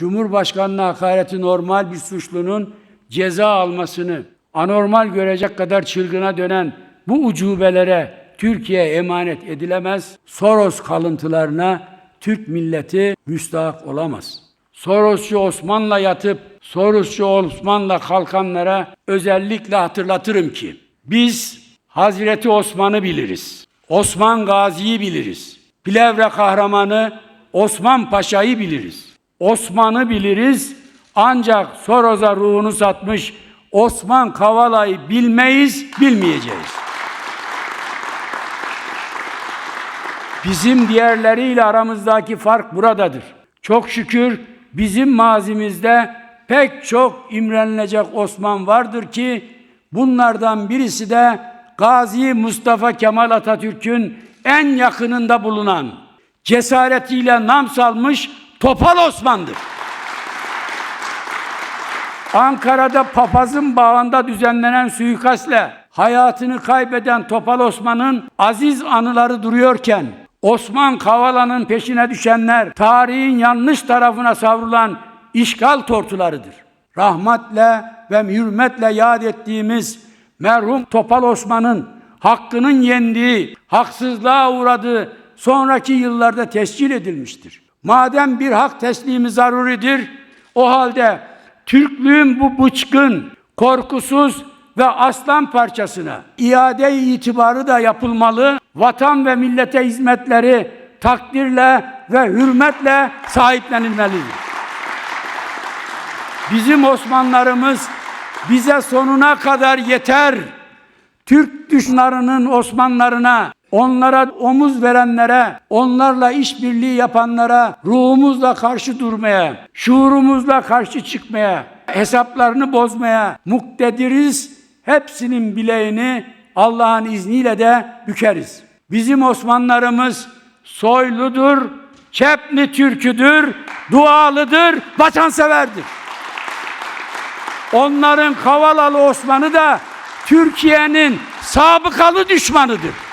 Cumhurbaşkanına hakareti normal bir suçlunun ceza almasını anormal görecek kadar çılgına dönen bu ucubelere Türkiye emanet edilemez. Soros kalıntılarına Türk milleti müstahak olamaz. Sorosçu Osman'la yatıp Sorosçu Osman'la kalkanlara özellikle hatırlatırım ki biz Hazreti Osman'ı biliriz. Osman Gazi'yi biliriz. Plevre kahramanı Osman Paşa'yı biliriz. Osman'ı biliriz ancak Soros'a ruhunu satmış Osman Kavala'yı bilmeyiz, bilmeyeceğiz. Bizim diğerleriyle aramızdaki fark buradadır. Çok şükür bizim mazimizde pek çok imrenilecek Osman vardır ki bunlardan birisi de Gazi Mustafa Kemal Atatürk'ün en yakınında bulunan cesaretiyle nam salmış Topal Osman'dır. Ankara'da papazın bağında düzenlenen suikastle hayatını kaybeden Topal Osman'ın aziz anıları duruyorken Osman Kavala'nın peşine düşenler tarihin yanlış tarafına savrulan işgal tortularıdır. Rahmetle ve hürmetle yad ettiğimiz merhum Topal Osman'ın hakkının yendiği, haksızlığa uğradığı sonraki yıllarda tescil edilmiştir. Madem bir hak teslimi zaruridir, o halde Türklüğün bu bıçkın, korkusuz ve aslan parçasına iade itibarı da yapılmalı. Vatan ve millete hizmetleri takdirle ve hürmetle sahiplenilmelidir. Bizim Osmanlarımız bize sonuna kadar yeter. Türk düşmanlarının Osmanlarına, onlara omuz verenlere, onlarla işbirliği yapanlara ruhumuzla karşı durmaya, şuurumuzla karşı çıkmaya, hesaplarını bozmaya muktediriz. Hepsinin bileğini Allah'ın izniyle de bükeriz. Bizim Osmanlarımız soyludur, çepli türküdür, dualıdır, vatanseverdir. Onların Kavalalı Osman'ı da Türkiye'nin sabıkalı düşmanıdır.